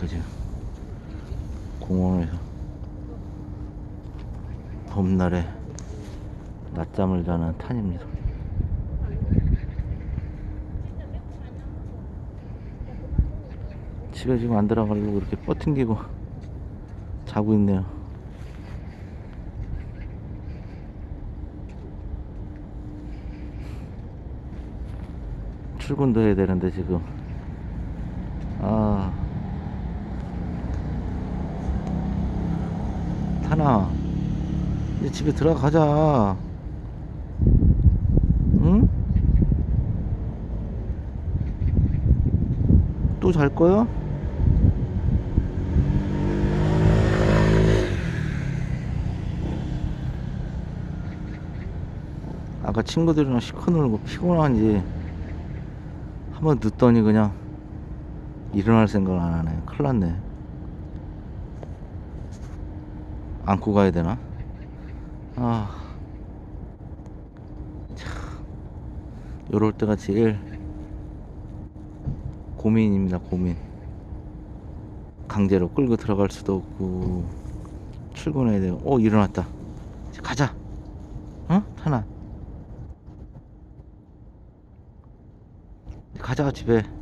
있어 지금 공원에서 봄날에 낮잠을 자는 탄입니다. 집에 지금 안 들어가려고 이렇게 뻗팅기고 자고 있네요. 출근도 해야 되는데 지금 타나 이제 집에 들어가자 응? 또 잘 거야? 아까 친구들이랑 시커 놀고 피곤한지 한번 늦더니 그냥 일어날 생각을 안 하네. 큰일 났네. 안고 가야 되나? 아. 참. 요럴 때가 제일 고민입니다, 고민. 강제로 끌고 들어갈 수도 없고, 출근해야 돼요. 어, 일어났다. 가자. 어? 타나. 가자, 집에.